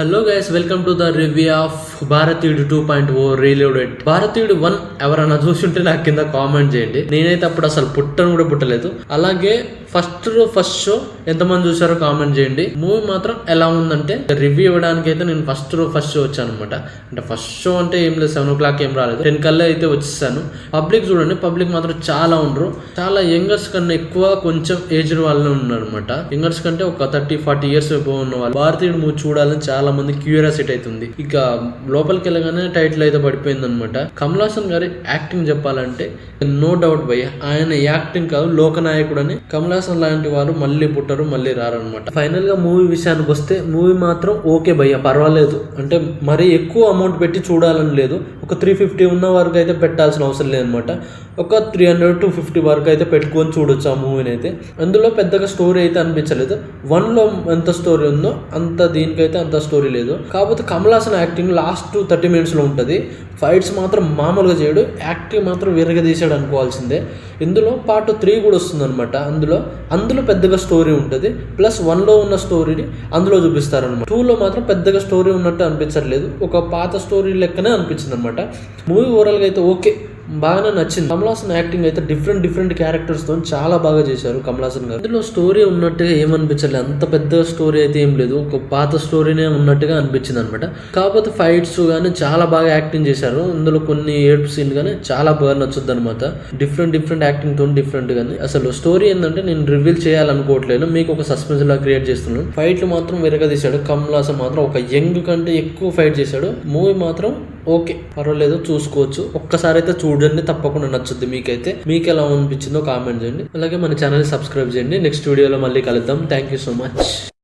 Hello guys welcome to the review of Bharateeyudu two point O reloaded Bharateeyudu one ఎవరైనా చూసుంటే నాకు కింద comment చేయండి. నేనైతే అప్పుడు అసలు పుట్టను కూడా పుట్టలేదు. అలాగే ఫస్ట్ ఫస్ట్ షో ఎంతమంది చూసారో కామెంట్ చేయండి. మూవీ మాత్రం ఎలా ఉందంటే రివ్యూ ఇవ్వడానికి అయితే నేను ఫస్ట్ రో ఫస్ట్ షో వచ్చాను అనమాట అంటే ఫస్ట్ షో అంటే ఏం లేదు సెవెన్ ఓ క్లాక్ ఏం రాలేదు. టెన్ కల్లా అయితే వచ్చేసాను. పబ్లిక్ చూడండి పబ్లిక్ మాత్రం చాలా ఉండరు. చాలా యంగర్స్ కన్నా ఎక్కువ కొంచెం ఏజ్డ్ వాళ్ళు ఉన్నారు అనమాట యంగర్స్ కంటే ఒక థర్టీ ఫార్టీ ఇయర్స్ ఉన్న వాళ్ళు. భారతీయుడు మూవీ చూడాలని చాలా మంది క్యూరియాసిటీ అవుతుంది. ఇక లోపలికి వెళ్ళగానే టైటిల్ అయితే పడిపోయింది అనమాట కమల్ హాసన్ గారి యాక్టింగ్ చెప్పాలంటే నో డౌట్ భయ్య ఆయన యాక్టింగ్ కాదు లోకనాయకుడు అని కమల్ హాసన్ లాంటి వారు మళ్ళీ పుట్టరు మళ్ళీ రారనమాట ఫైనల్గా మూవీ విషయానికి వస్తే మూవీ మాత్రం ఓకే భయ్య పర్వాలేదు. అంటే మరీ ఎక్కువ అమౌంట్ పెట్టి చూడాలని లేదు. ఒక త్రీ ఫిఫ్టీ ఉన్న వరకు అయితే పెట్టాల్సిన అవసరం లేదనమాట ఒక త్రీ హండ్రెడ్ టు ఫిఫ్టీ వరకు అయితే పెట్టుకొని చూడొచ్చు ఆ మూవీని అయితే. అందులో పెద్దగా స్టోరీ అయితే అనిపించలేదు. వన్లో ఎంత స్టోరీ ఉందో అంత దీనికైతే అంత స్టోరీ లేదు. కాకపోతే Kamal Haasan acting last thirty మినిట్స్లో ఉంటుంది. ఫైట్స్ మాత్రం మామూలుగా చేయడు. యాక్టింగ్ మాత్రం విరగదీశాడు అనుకోవాల్సిందే. ఇందులో పార్ట్ త్రీ కూడా వస్తుంది అనమాట అందులో అందులో పెద్దగా స్టోరీ ఉంటుంది. ప్లస్ వన్లో ఉన్న స్టోరీని అందులో చూపిస్తారనమాట టూలో మాత్రం పెద్దగా స్టోరీ ఉన్నట్టు అనిపించట్లేదు. ఒక పాత స్టోరీ లెక్కనే అనిపించింది అనమాట మూవీ ఓవరాల్గా అయితే ఓకే బాగానే నచ్చింది. కమలాసన్ యాక్టింగ్ అయితే డిఫరెంట్ డిఫరెంట్ క్యారెక్టర్స్తో చాలా బాగా చేశారు కమలాసన్ గారు. ఇందులో స్టోరీ ఉన్నట్టుగా ఏమనిపించలేదు అంత పెద్ద స్టోరీ అయితే ఏం లేదు. ఒక పాత స్టోరీనే ఉన్నట్టుగా అనిపించింది అనమాట కాకపోతే ఫైట్స్ కానీ చాలా బాగా యాక్టింగ్ చేశారు. ఇందులో కొన్ని ఏడుపు సీన్ కానీ చాలా బాగా నచ్చుద్ది అనమాట డిఫరెంట్ డిఫరెంట్ యాక్టింగ్తో డిఫరెంట్ గానీ. అసలు స్టోరీ ఏంటంటే నేను రివీల్ చేయాలనుకోవట్లేదు. మీకు ఒక సస్పెన్స్ లా క్రియేట్ చేస్తున్నాను. ఫైట్లు మాత్రం విరగదీశాడు. కమలాసన్ మాత్రం ఒక యంగ్ కంటే ఎక్కువ ఫైట్ చేశాడు. మూవీ మాత్రం ఓకే పర్వాలేదు చూసుకోవచ్చు. ఒక్కసారి అయితే చూడండి తప్పకుండా నచ్చుద్ది మీకైతే. మీకు ఎలా అనిపించిందో కామెంట్ చేయండి. అలాగే మన ఛానల్ సబ్స్క్రైబ్ చేయండి. నెక్స్ట్ వీడియోలో మళ్ళీ కలుద్దాం. Thank you so much